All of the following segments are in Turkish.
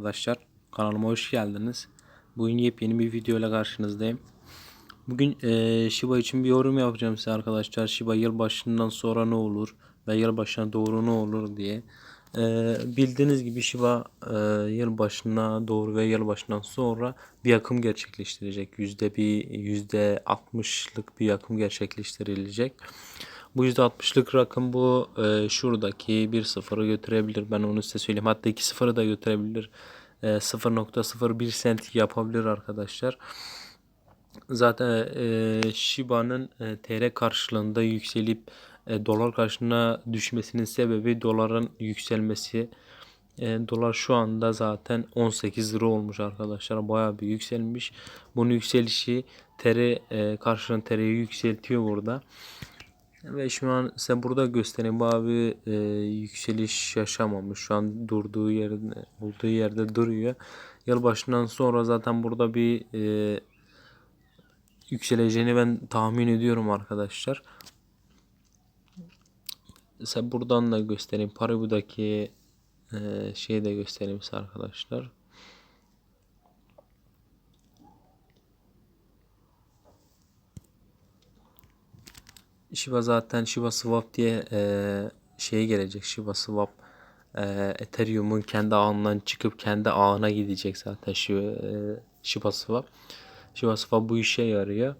Arkadaşlar kanalıma hoş geldiniz. Bugün yepyeni bir video ile karşınızdayım. Bugün eee Shiba için bir yorum yapacağım size arkadaşlar. Shiba yılbaşından sonra ne olur ve yılbaşına doğru ne olur diye. Eee, bildiğiniz gibi Shiba eee yılbaşına doğru ve yılbaşından sonra bir akım gerçekleştirecek. Yüzde bir yüzde altmışlık bir akım gerçekleştirilecek. Bu %60'lık rakım bu e, şuradaki 1-0'ı götürebilir. Ben onu size söyleyeyim. Hatta 2-0'ı da götürebilir. E, 0.01 sent yapabilir arkadaşlar. Zaten e, Shiba'nın e, TL karşılığında yükselip e, dolar karşılığına düşmesinin sebebi doların yükselmesi. E, dolar şu anda zaten 18 lira olmuş arkadaşlar. Bayağı bir yükselmiş. Bunun yükselişi TL e, karşılığında TL'yi yükseltiyor burada. Ve şu an size burada göstereyim. Bu abi e, yükseliş yaşamamış. Şu an durduğu yerde, olduğu yerde duruyor. Yılbaşından sonra zaten burada bir e, yükseleceğini ben tahmin ediyorum arkadaşlar. Size buradan da göstereyim. Paribu'daki e, şeyi de göstereyim size arkadaşlar. Shiba zaten Shiba Swap diye e, şeye gelecek. Shiba Swap e, Ethereum'un kendi ağından çıkıp kendi ağına gidecek zaten Shiba, e, Shiba Swap. Shiba Swap bu işe yarıyor.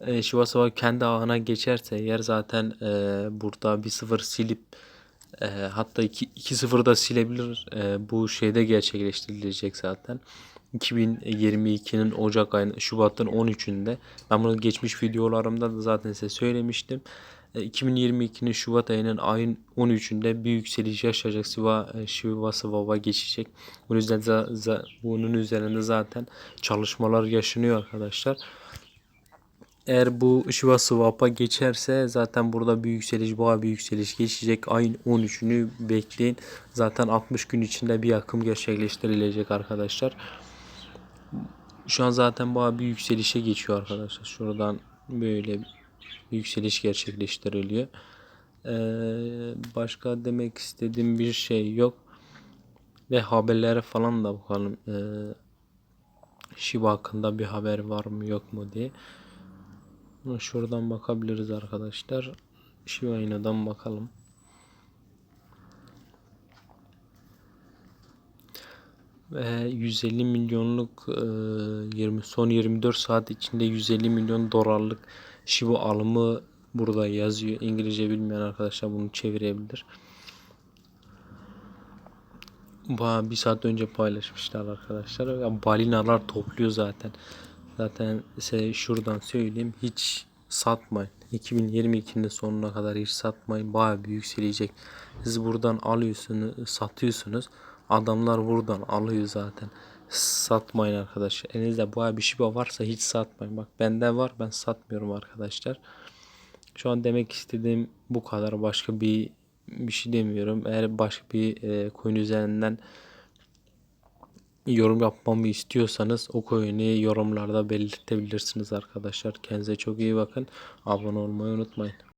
E, Shiba Swap kendi ağına geçerse eğer zaten e, burada bir sıfır silip e, hatta 2-0 da silebilir. E, bu şeyde gerçekleştirilecek zaten. 2022'nin Ocak ayının Şubat'ın 13'ünde ben bunu geçmiş videolarımda da zaten size söylemiştim. 2022'nin Şubat ayının ayın 13'ünde bir yükseliş yaşayacak Siva Shiva Swap'a geçecek. Bu yüzden bunun üzerinde zaten çalışmalar yaşanıyor arkadaşlar. Eğer bu Shiba Swap'a geçerse zaten burada bir yükseliş, boğa bir yükseliş geçecek. Ayın 13'ünü bekleyin. Zaten 60 gün içinde bir akım gerçekleştirilecek arkadaşlar. Şu an zaten boğa bir yükselişe geçiyor arkadaşlar. Şuradan böyle yükseliş gerçekleştiriliyor. Ee, başka demek istediğim bir şey yok. Ve haberlere falan da bakalım. Ee, Shiba hakkında bir haber var mı yok mu diye. Şuradan bakabiliriz arkadaşlar. Shiba Inu'dan bakalım. Ve 150 milyonluk 20 son 24 saat içinde 150 milyon dolarlık Shiba alımı burada yazıyor. İngilizce bilmeyen arkadaşlar bunu çevirebilir. Bir saat önce paylaşmışlar arkadaşlar. Balinalar topluyor zaten. Zaten size şuradan söyleyeyim. Hiç satmayın. 2022'nin sonuna kadar hiç satmayın. Bayağı bir yükselecek. Siz buradan alıyorsunuz, satıyorsunuz. Adamlar buradan alıyor zaten. Satmayın arkadaşlar. Elinizde bayağı bir şey varsa hiç satmayın. Bak bende var ben satmıyorum arkadaşlar. Şu an demek istediğim bu kadar. Başka bir bir şey demiyorum. Eğer başka bir e, coin üzerinden yorum yapmamı istiyorsanız o coin'i yorumlarda belirtebilirsiniz arkadaşlar. Kendinize çok iyi bakın. Abone olmayı unutmayın.